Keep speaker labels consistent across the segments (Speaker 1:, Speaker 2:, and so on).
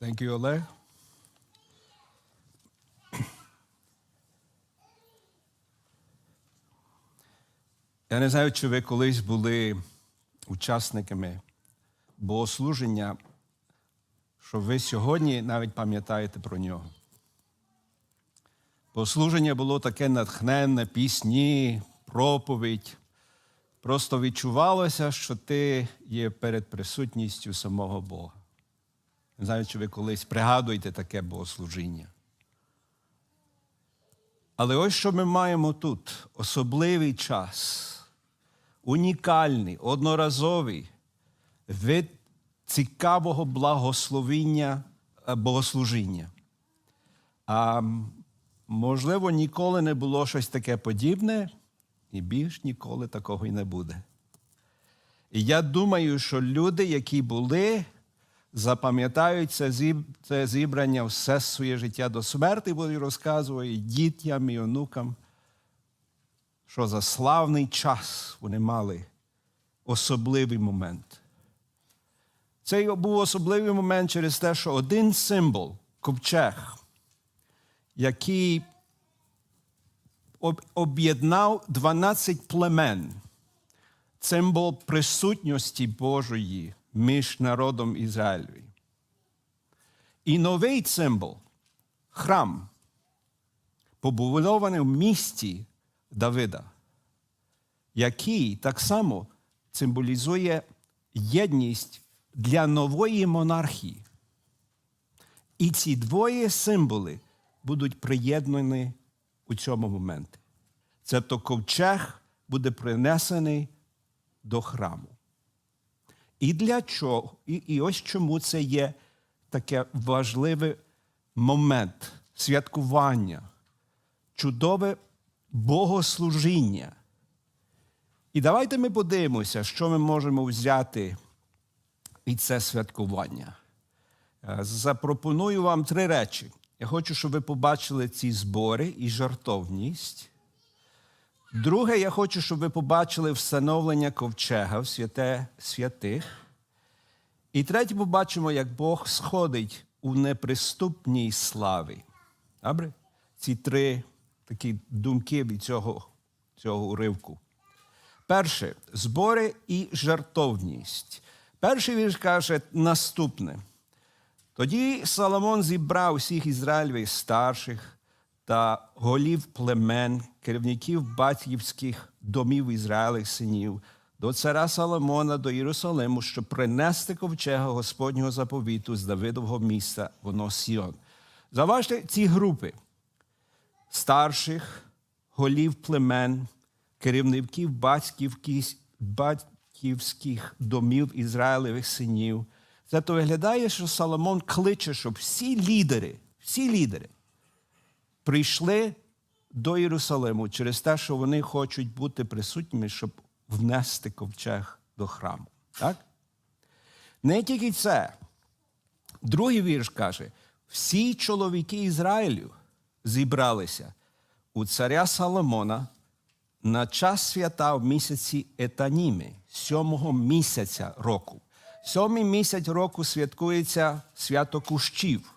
Speaker 1: Thank you, Олег. Я не знаю, чи ви колись були учасниками богослуження, що ви сьогодні навіть пам'ятаєте про нього. Богослуження було таке натхненне, пісні, проповідь. Просто відчувалося, що ти є перед присутністю самого Бога. Не знаю, чи ви колись пригадуєте таке богослужіння. Але ось що ми маємо тут: особливий час, унікальний, одноразовий вид цікавого благословіння е, богослужіння. А можливо, ніколи не було щось таке подібне, і більш ніколи такого і не буде. І я думаю, що люди, які були, запам'ятають це, це зібрання все своє життя до смерти, будуть розказувати дітям і онукам, що за славний час вони мали особливий момент. Це був особливий момент через те, що один символ ковчег, який об'єднав 12 племен, символ присутності Божої між народом Ізраїлеві. І новий символ храм, побудований в місті Давида, який так само символізує єдність для нової монархії. І ці двоє символи будуть приєднані у цьому моменті. Тобто ковчег буде принесений до храму. І для чого? І, і ось чому це є таке важливий момент святкування, чудове богослужіння. І давайте ми подивимося, що ми можемо взяти від це святкування. Е, Запропоную вам три речі. Я хочу, щоб ви побачили ці збори і жартовність. Друге, я хочу, щоб ви побачили встановлення ковчега в святе святих. І третє, побачимо, як Бог сходить у неприступній славі. Добре? Ці три такі думки від цього, цього уривку. Перше збори і жартовність. Перший вірш каже наступне. Тоді Соломон зібрав усіх Ізраїльових старших та голів племен, керівників батьківських домів Ізраїлевих синів, до цара Соломона до Єрусалиму, щоб принести ковчега Господнього заповіту з Давидового міста, воно Сіон. Заважте ці групи старших, голів племен, керівників батьківських домів Ізраїлевих синів. Це то виглядає, що Соломон кличе, щоб всі лідери, всі лідери прийшли до Єрусалиму через те, що вони хочуть бути присутніми, щоб внести ковчег до храму. Так? Не тільки це. Другий вірш каже: всі чоловіки Ізраїлю зібралися у царя Соломона на час свята в місяці Етаніми, сьомого місяця року. Сьомий місяць року святкується свято кущів.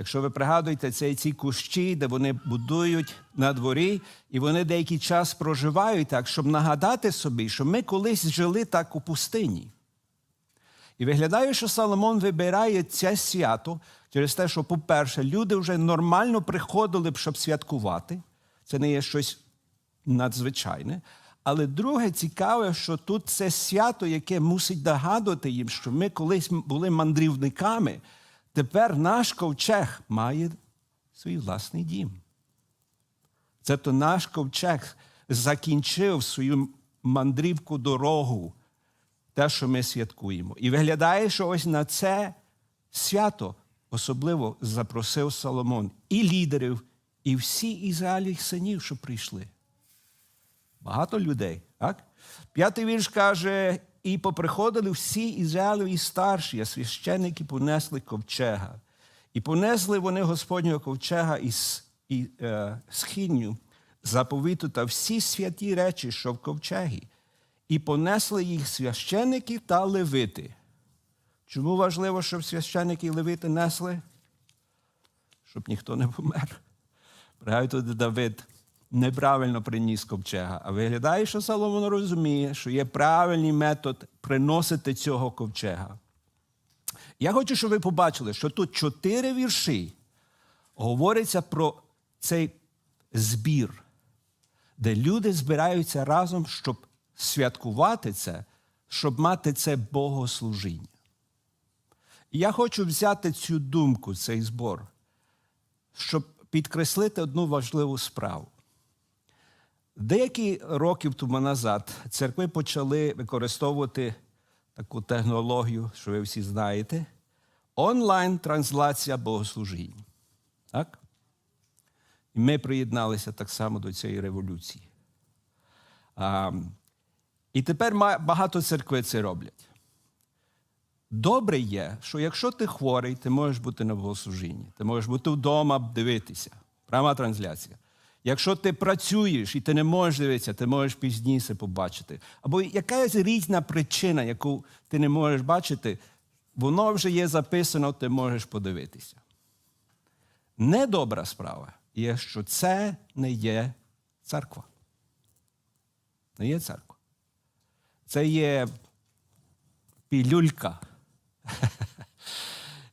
Speaker 1: Якщо ви пригадуєте, це ці кущі, де вони будують на дворі, і вони деякий час проживають так, щоб нагадати собі, що ми колись жили так у пустині. І виглядає, що Соломон вибирає це свято через те, що, по-перше, люди вже нормально приходили б, щоб святкувати. Це не є щось надзвичайне. Але друге цікаве, що тут це свято, яке мусить нагадувати їм, що ми колись були мандрівниками, тепер наш ковчег має свій власний дім. Це то наш ковчег закінчив свою мандрівку дорогу, те, що ми святкуємо. І виглядає, що ось на це свято особливо запросив Соломон і лідерів, і всі Ізраїліх синів, що прийшли. Багато людей, так? П'ятий вірш каже: і поприходили всі Ізраїлеві старші, а священники понесли ковчега. І понесли вони Господнього ковчега із і, е, східню заповіту та всі святі речі, що в ковчегі, і понесли їх священики та левити. Чому важливо, щоб священники і левити несли? Щоб ніхто не помер. Пригадуйте, Давид неправильно приніс ковчега. А виглядає, що Соломон розуміє, що є правильний метод приносити цього ковчега. Я хочу, щоб ви побачили, що тут чотири вірші говориться про цей збір, де люди збираються разом, щоб святкувати це, щоб мати це богослужіння. Я хочу взяти цю думку, цей збор, щоб підкреслити одну важливу справу. Деякі років тому назад церкви почали використовувати таку технологію, що ви всі знаєте, онлайн-трансляція богослужінь. Так? І ми приєдналися так само до цієї революції. А, і тепер багато церкви це роблять. Добре є, що якщо ти хворий, ти можеш бути на богослужінні, ти можеш бути вдома дивитися. Пряма трансляція. Якщо ти працюєш і ти не можеш дивитися, ти можеш пізніше побачити. Або якась різна причина, яку ти не можеш бачити, воно вже є записано, ти можеш подивитися. Недобра справа є, що це не є церква. Не є церква. Це є пілюлька.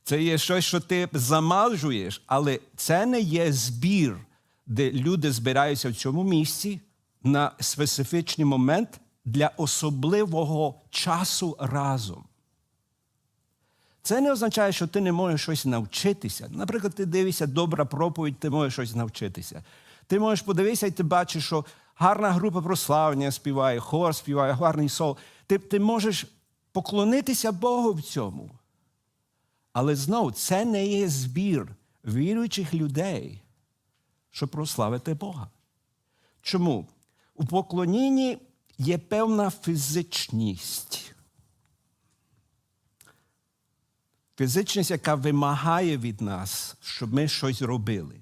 Speaker 1: Це є щось, що ти замалжуєш, але це не є збір, де люди збираються в цьому місці на специфічний момент для особливого часу разом. Це не означає, що ти не можеш щось навчитися. Наприклад, ти дивишся добра проповідь, ти можеш щось навчитися. Ти можеш подивитися, і ти бачиш, що гарна група прославлення співає, хор співає, гарний сол. Ти, ти можеш поклонитися Богу в цьому. Але знову це не є збір віруючих людей, щоб прославити Бога. Чому? У поклонінні є певна фізичність. Фізичність, яка вимагає від нас, щоб ми щось робили,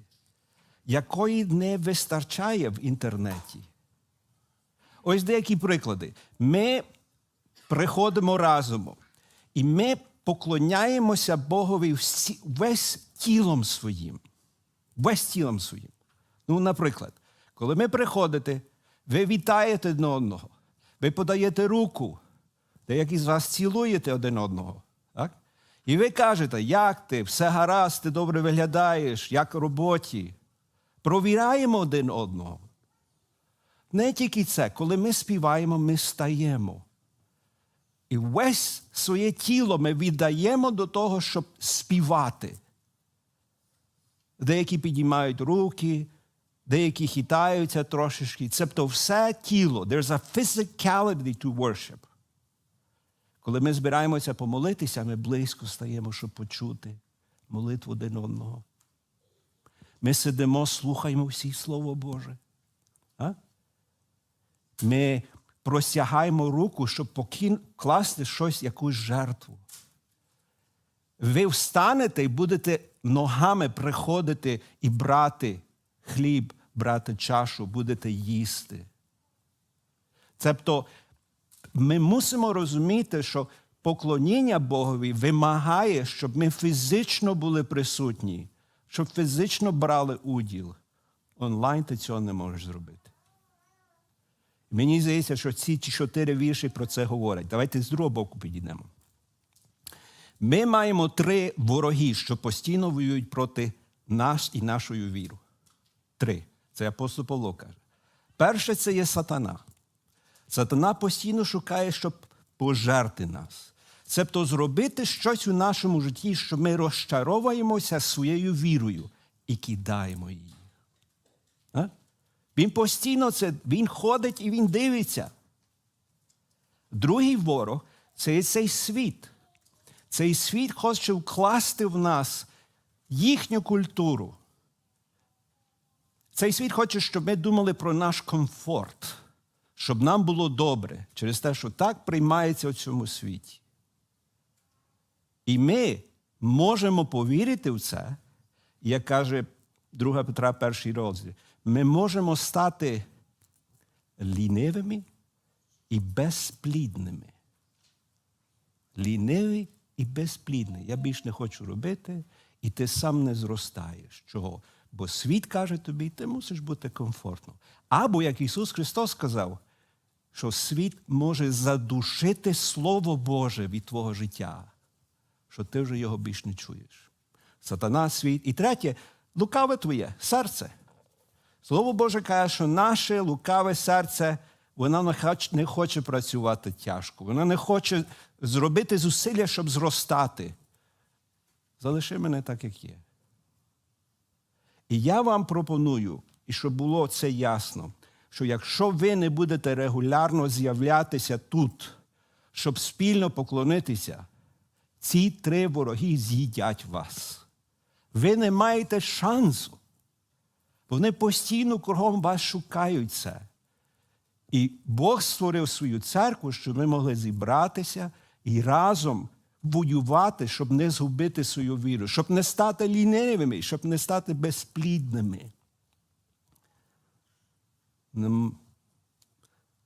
Speaker 1: якої не вистачає в інтернеті. Ось деякі приклади. Ми приходимо разом, і ми поклоняємося Богові всі, весь тілом своїм. Весь тілом своїм. Ну, наприклад, коли ми приходите, ви вітаєте один одного, ви подаєте руку, деякі з вас цілуєте один одного. Так? І ви кажете, як ти, все гаразд, ти добре виглядаєш, як в роботі. Провіряємо один одного. Не тільки це, коли ми співаємо, ми стаємо. І весь своє тіло ми віддаємо до того, щоб співати. Деякі підіймають руки, деякі хитаються трошечки. Тобто все тіло. There's a physicality to worship. Коли ми збираємося помолитися, ми близько стаємо, щоб почути молитву один одного. Ми сидимо, слухаємо всі Слово Боже. А? Ми простягаємо руку, щоб покласти щось, якусь жертву. Ви встанете і будете ногами приходити і брати хліб, брати чашу, будете їсти. Тобто ми мусимо розуміти, що поклоніння Богові вимагає, щоб ми фізично були присутні, щоб фізично брали уділ. Онлайн ти цього не можеш зробити. Мені здається, що ці чотири вірші про це говорять. Давайте з другого боку підійдемо. Ми маємо три вороги, що постійно воюють проти нас і нашої віри. Три. Це апостол Павло каже. Перше це є сатана. Сатана постійно шукає, щоб пожерти нас. Тобто зробити щось у нашому житті, що ми розчаровуємося своєю вірою і кидаємо її. А? Він постійно це, він ходить і він дивиться. Другий ворог це цей світ. Цей світ хоче вкласти в нас їхню культуру. Цей світ хоче, щоб ми думали про наш комфорт, щоб нам було добре через те, що так приймається у цьому світі. І ми можемо повірити в це, як каже 2 Петра, перший розділ, ми можемо стати лінивими і безплідними. Ліниві і безплідний. Я більш не хочу робити, і ти сам не зростаєш. Чого? Бо світ каже тобі, ти мусиш бути комфортно. Або, як Ісус Христос сказав, що світ може задушити Слово Боже від твого життя, що ти вже його більш не чуєш. Сатана світ. І третє, лукаве твоє серце. Слово Боже каже, що наше лукаве серце, воно не хоч- не хоче працювати тяжко, воно не хоче зробити зусилля, щоб зростати. Залиши мене так, як є. І я вам пропоную, і щоб було це ясно, що якщо ви не будете регулярно з'являтися тут, щоб спільно поклонитися, ці три вороги з'їдять вас. Ви не маєте шансу. Вони постійно кругом вас шукають це. І Бог створив свою церкву, щоб ми могли зібратися і разом воювати, щоб не згубити свою віру, щоб не стати лінивими, щоб не стати безплідними.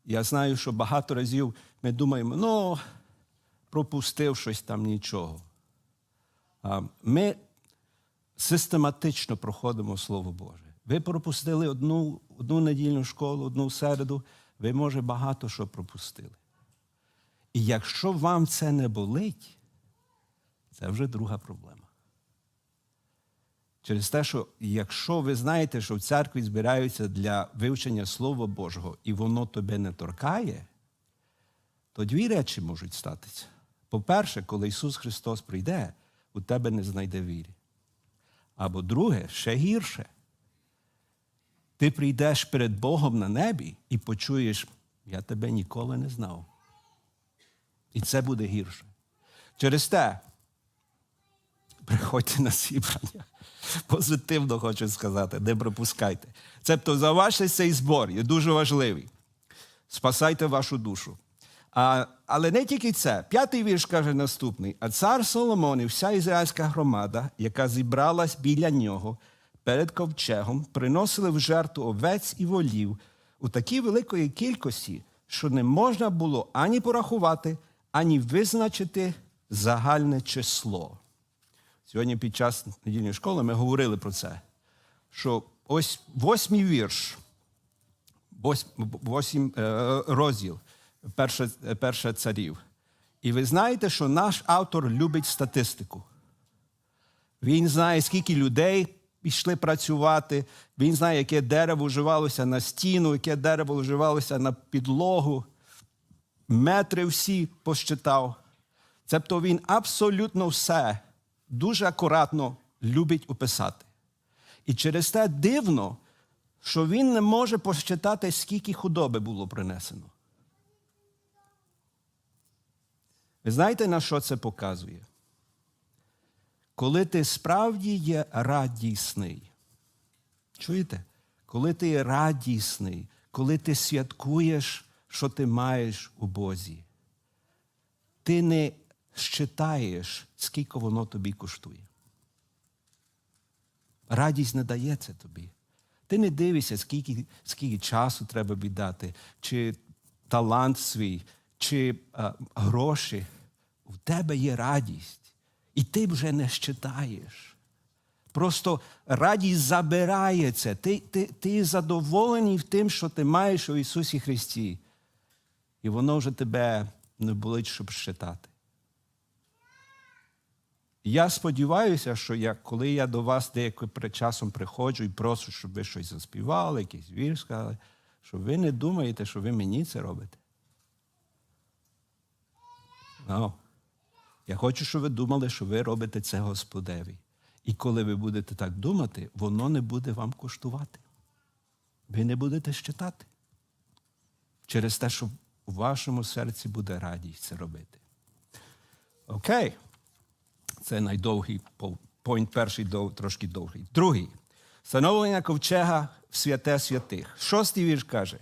Speaker 1: Я знаю, що багато разів ми думаємо, ну, пропустив щось там нічого. Ми систематично проходимо Слово Боже. Ви пропустили одну, одну недільну школу, одну середу, ви, може, багато що пропустили. І якщо вам це не болить, це вже друга проблема. Через те, що якщо ви знаєте, що в церкві збираються для вивчення Слова Божого, і воно тебе не торкає, то дві речі можуть статися. По-перше, коли Ісус Христос прийде, у тебе не знайде віри. Або друге, ще гірше. Ти прийдеш перед Богом на небі і почуєш, я тебе ніколи не знав. І це буде гірше. Через те, приходьте на зібрання. Позитивно хочу сказати, не пропускайте. Цебто за ваш цей збор є дуже важливий. Спасайте вашу душу. А, але не тільки це. П'ятий вірш каже наступний: а цар Соломон і вся ізраїльська громада, яка зібралась біля нього перед ковчегом, приносили в жертву овець і волів у такій великої кількості, що не можна було ані порахувати, ані визначити загальне число. Сьогодні під час недільної школи ми говорили про це, що ось восьмий вірш, вось- восім е, розділ, перше, перше царів. І ви знаєте, що наш автор любить статистику. Він знає, скільки людей пішли працювати, він знає, яке дерево вживалося на стіну, яке дерево вживалося на підлогу. Метри всі посчитав. Тобто він абсолютно все дуже акуратно любить описати. І через те дивно, що він не може посчитати, скільки худоби було принесено. Ви знаєте, на що це показує? Коли ти справді є радісний, чуєте? Коли ти радісний, коли ти святкуєш, що ти маєш у Бозі, ти не щитаєш, скільки воно тобі коштує. Радість не дається тобі. Ти не дивишся, скільки, скільки часу треба віддати, чи талант свій, чи а, гроші. У тебе є радість, і ти вже не щитаєш. Просто радість забирається. Ти, ти, ти задоволений в тим, що ти маєш у Ісусі Христі. І воно вже тебе не болить, щоб щитати. Я сподіваюся, що я, коли я до вас деяким часом приходжу і прошу, щоб ви щось заспівали, якийсь вірш сказали, що ви не думаєте, що ви мені це робите. No. Я хочу, щоб ви думали, що ви робите це Господеві. І коли ви будете так думати, воно не буде вам коштувати. Ви не будете щитати. Через те, що у вашому серці буде радість це робити. Окей. Це найдовгий пойнт, перший дов, трошки довгий. Другий. Встановлення ковчега в святе святих. Шостий вірш каже: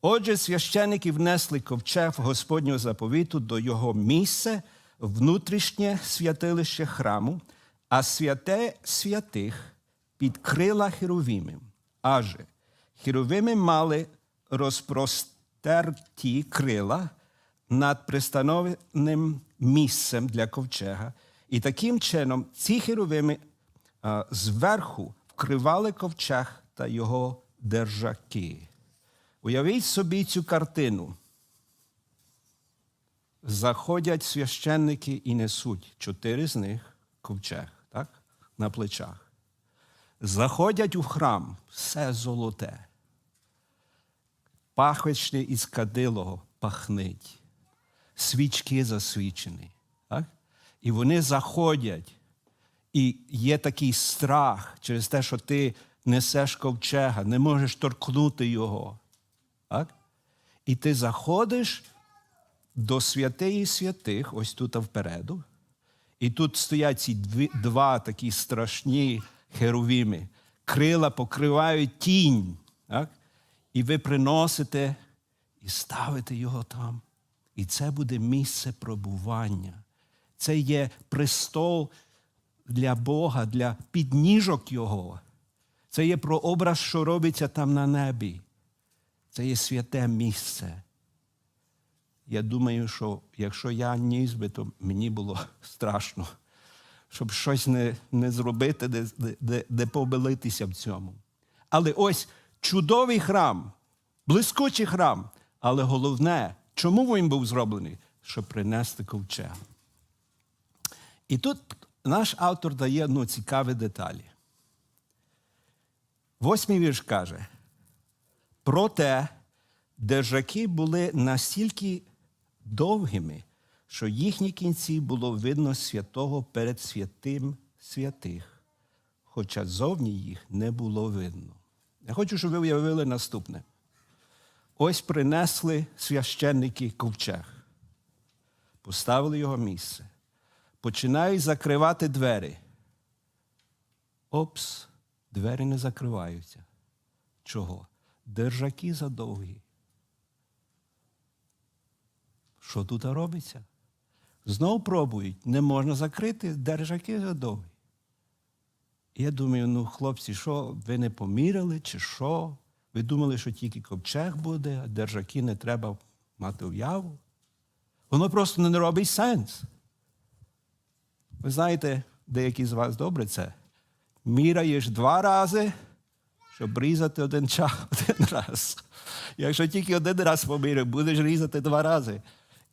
Speaker 1: Отже, священники внесли ковчег Господнього заповіту до його місця, внутрішнє святилище храму, а святе святих під крила херовимів. Аже херовими мали розпростерті крила над пристановленим місцем для ковчега. І таким чином ці херовими зверху вкривали ковчег та його держаки. Уявіть собі цю картину. Заходять священники і несуть чотири з них ковчег, так? На плечах. Заходять у храм, все золоте. Пахвичне із кадилого пахнить, свічки засвічені. І вони заходять, і є такий страх через те, що ти несеш ковчега, не можеш торкнути його. Так? І ти заходиш до святиї святих, ось тут впереду. І тут стоять ці дві, два такі страшні херовіми. Крила покривають тінь. Так? І ви приносите і ставите його там. І це буде місце пробування. Це є престол для Бога, для підніжок Його. Це є прообраз, що робиться там на небі. Це є святе місце. Я думаю, що якщо я ніс би, то мені було страшно, щоб щось не, не зробити, де, де, де помилитися в цьому. Але ось чудовий храм, блискучий храм. Але головне, чому він був зроблений? Щоб принести ковчег. І тут наш автор дає ну, цікаві деталі. Восьмий вірш каже: проте держаки були настільки довгими, що їхні кінці було видно святого перед святим святих, хоча зовні їх не було видно. Я хочу, щоб ви уявили наступне. Ось принесли священники ковчег, поставили його місце, починають закривати двері. Опс, двері не закриваються. Чого? Держаки задовгі. Що тут робиться? Знов пробують, не можна закрити, держаки задовгі. Я думаю, ну, хлопці, що ви не поміряли, чи що? Ви думали, що тільки ковчег буде, а держаки не треба мати уяву? Воно просто не робить сенс. Ви знаєте, деякі з вас добре це. Міряєш два рази, щоб різати один час один раз. Якщо тільки один раз поміряв, будеш різати два рази.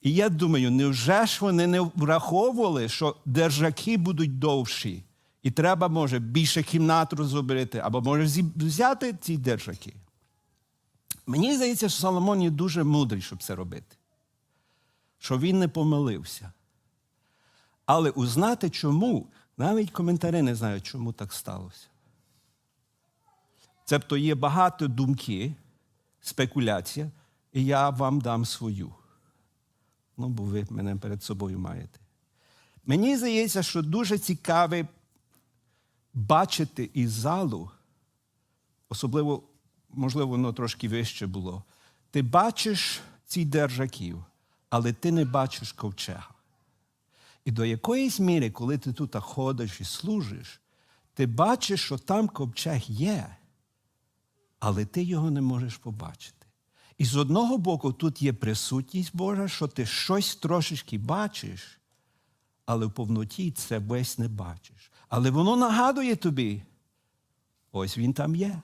Speaker 1: І я думаю, невже ж вони не враховували, що держаки будуть довші, і треба, може, більше кімнат розробити, або може взяти ці держаки. Мені здається, що Соломон є дуже мудрий, щоб це робити, що він не помилився. Але узнати чому, навіть коментарі не знають, чому так сталося. Цебто є багато думки, спекуляція, і я вам дам свою. Ну, бо ви мене перед собою маєте. Мені здається, що дуже цікаве бачити із залу, особливо, можливо, воно трошки вище було. Ти бачиш ці держаків, але ти не бачиш ковчега. І до якоїсь міри, коли ти тут ходиш і служиш, ти бачиш, що там ковчег є, але ти його не можеш побачити. І з одного боку, тут є присутність Божа, що ти щось трошечки бачиш, але в повноті це весь не бачиш. Але воно нагадує тобі, ось він там є.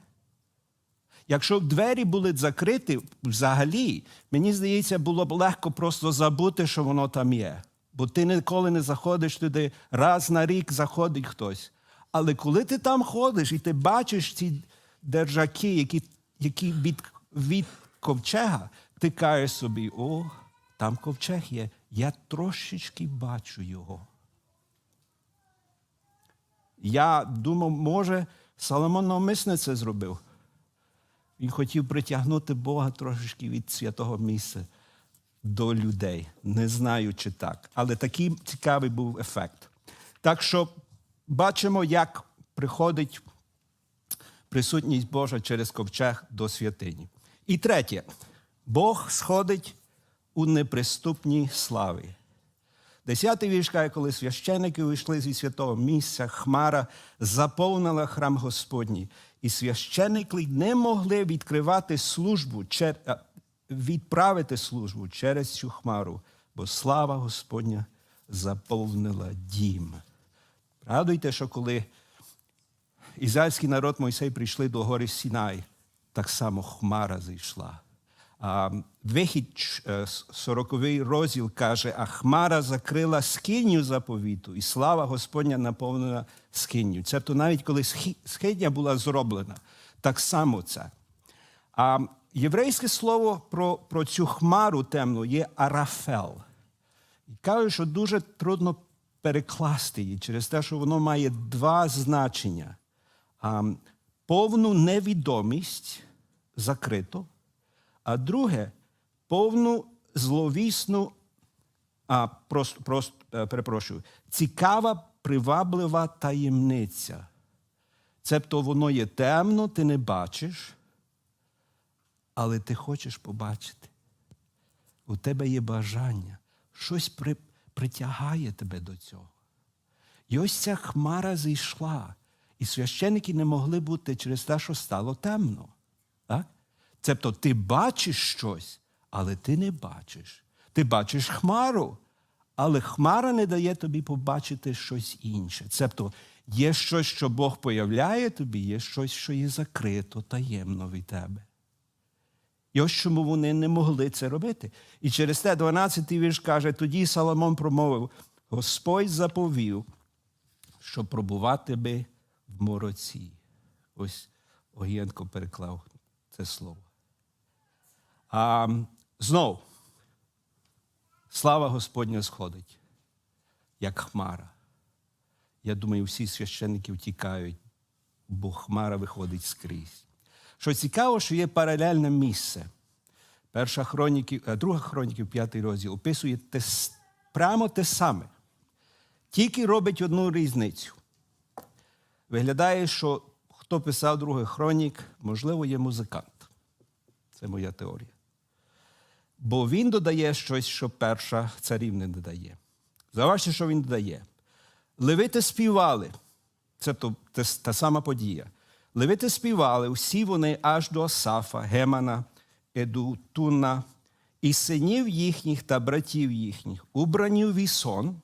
Speaker 1: Якщо б двері були закриті взагалі, мені здається, було б легко просто забути, що воно там є. Бо ти ніколи не заходиш туди, раз на рік заходить хтось. Але коли ти там ходиш і ти бачиш ці держаки, які які від, від ковчега, ти кажеш собі, о, там ковчег є, я трошечки бачу його. Я думав, може, Соломон навмисне це зробив. Він хотів притягнути Бога трошечки від святого місця до людей. Не знаю, чи так. Але такий цікавий був ефект. Так що бачимо, як приходить присутність Божа через ковчег до святині. І третє, Бог сходить у неприступній славі. Десятий вірш каже, коли священники вийшли зі святого місця, Хмара заповнила храм Господній, і священники не могли відкривати службу, відправити службу через цю хмару, бо слава Господня заповнила дім. Пригадуйте, що коли ізраїльський народ Мойсей прийшли до гори Сінай, так само хмара зійшла. А, Вихід, е, 40 розділ каже, а хмара закрила скиню заповіту, і слава Господня наповнена скиню. Це то навіть коли скиня була зроблена, так само це. А єврейське слово про, про цю хмару темну є арафел. І кажуть, що дуже трудно перекласти її через те, що воно має два значення: а, повну невідомість закрито, а друге повну зловісну, а, просто, просто е, перепрошую, цікава, приваблива таємниця. Цебто воно є темно, ти не бачиш, але ти хочеш побачити. У тебе є бажання, щось при, притягає тебе до цього. І ось ця хмара зійшла, і священники не могли бути через те, що стало темно. Так? Тобто ти бачиш щось, але ти не бачиш. Ти бачиш хмару, але хмара не дає тобі побачити щось інше. Тобто є щось, що Бог появляє тобі, є щось, що є закрито таємно від тебе. І ось чому вони не могли це робити. І через те 12-й вірш каже: тоді Соломон промовив: Господь заповів, що пробувати би в мороці. Ось Огієнко переклав це слово. А знов, слава Господня сходить, як хмара. Я думаю, всі священники втікають, бо хмара виходить скрізь. Що цікаво, що є паралельне місце. Перша хроніків, е, друга хроніків, п'ятий розділ, описує те, прямо те саме. Тільки робить одну різницю. Виглядає, що хто писав другий хронік, можливо, є музикант. Це моя теорія. Бо він додає щось, що перша царів не додає. Зауважте, що він додає. Левити співали. Це та сама подія. Левити співали, всі вони аж до Асафа, Гемана, Едутуна, і синів їхніх та братів їхніх, убрані в вісон,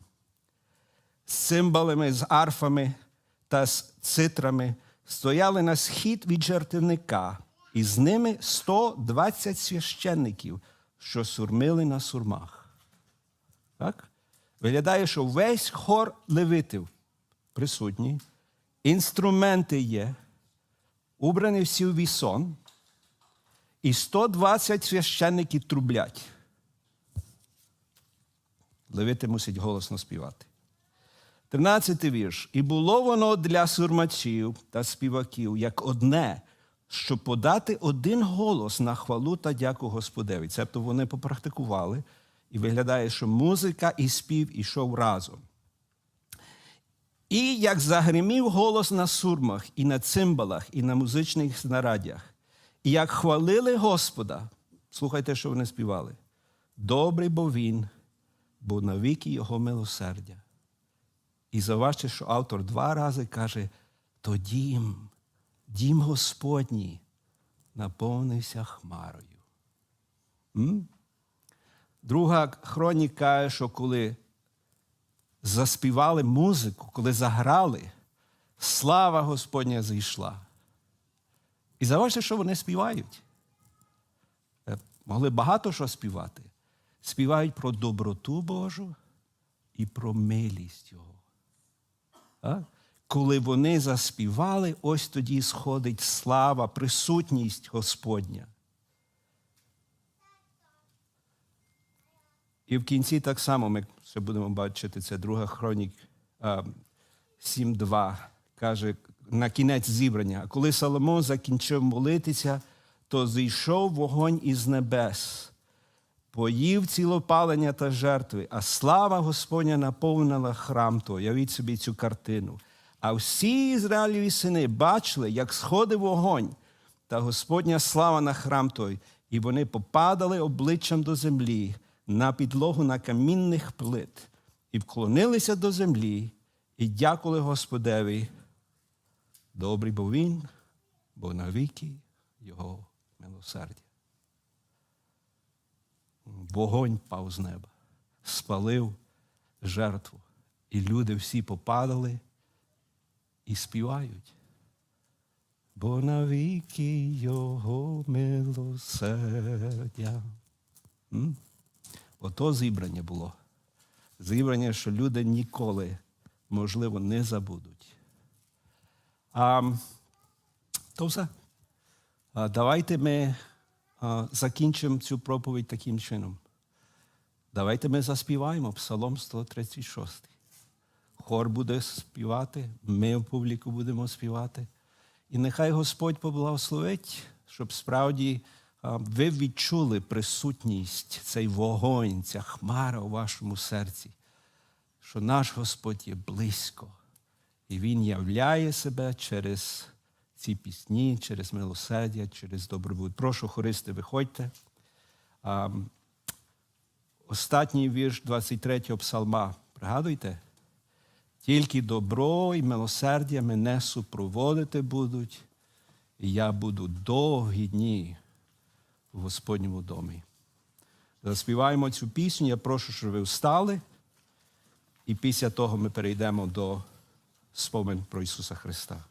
Speaker 1: з цимбалами, з арфами та з цитрами, стояли на схід від жертвника, і з ними 120 священників, що сурмили на сурмах. Так? Виглядає, що весь хор левитів присутній, інструменти є, убрані всі в вісон, і 120 священників трублять. Левити мусять голосно співати. 13 вірш. І було воно для сурмачів та співаків як одне, щоб подати один голос на хвалу та дяку Господеві. Цебто вони попрактикували, і виглядає, що музика і спів ішов разом. І як загримів голос на сурмах, і на цимбалах, і на музичних знарадях, і як хвалили Господа, слухайте, що вони співали. Добрий бо він, бо навіки його милосердя. І заважте, що автор два рази каже: то дім, дім Господній наповнився хмарою. М? Друга хроніка каже, що коли заспівали музику, коли заграли, слава Господня зійшла. І заважте, що вони співають. Е, Могли багато що співати. Співають про доброту Божу і про милість Його. А? Коли вони заспівали, ось тоді сходить слава, присутність Господня. І в кінці так само ми ще будемо бачити, це друга хронік а, 7.2 каже на кінець зібрання. А коли Соломон закінчив молитися, то зійшов вогонь із небес, поїв цілопалення та жертви, а слава Господня наповнила храм той. Явіть собі цю картину. А всі Ізраїлеві сини бачили, як сходив вогонь, та Господня слава на храм той, і вони попадали обличчям до землі на підлогу на камінних плит, і вклонилися до землі, і дякували Господеві. Добрий бо він, бо навіки його милосердя. Вогонь пав з неба, спалив жертву. І люди всі попадали і співають. Бо навіки його милосердя. М? Ото зібрання було. Зібрання, що люди ніколи, можливо, не забудуть. А, то все. А, давайте ми а, закінчимо цю проповідь таким чином. Давайте ми заспіваємо Псалом 136. Хор буде співати, ми в публіку будемо співати. І нехай Господь поблагословить, щоб справді ви відчули присутність, цей вогонь, ця хмара у вашому серці, що наш Господь є близько, і Він являє себе через ці пісні, через милосердя, через добробут. Прошу, хористи, виходьте. Останній вірш 23-го псалма. Пригадуйте? Тільки добро і милосердя мене супроводити будуть, і я буду довгі дні в Господньому домі. Заспіваємо цю пісню. Я прошу, щоб ви встали, і після того ми перейдемо до спомин про Ісуса Христа.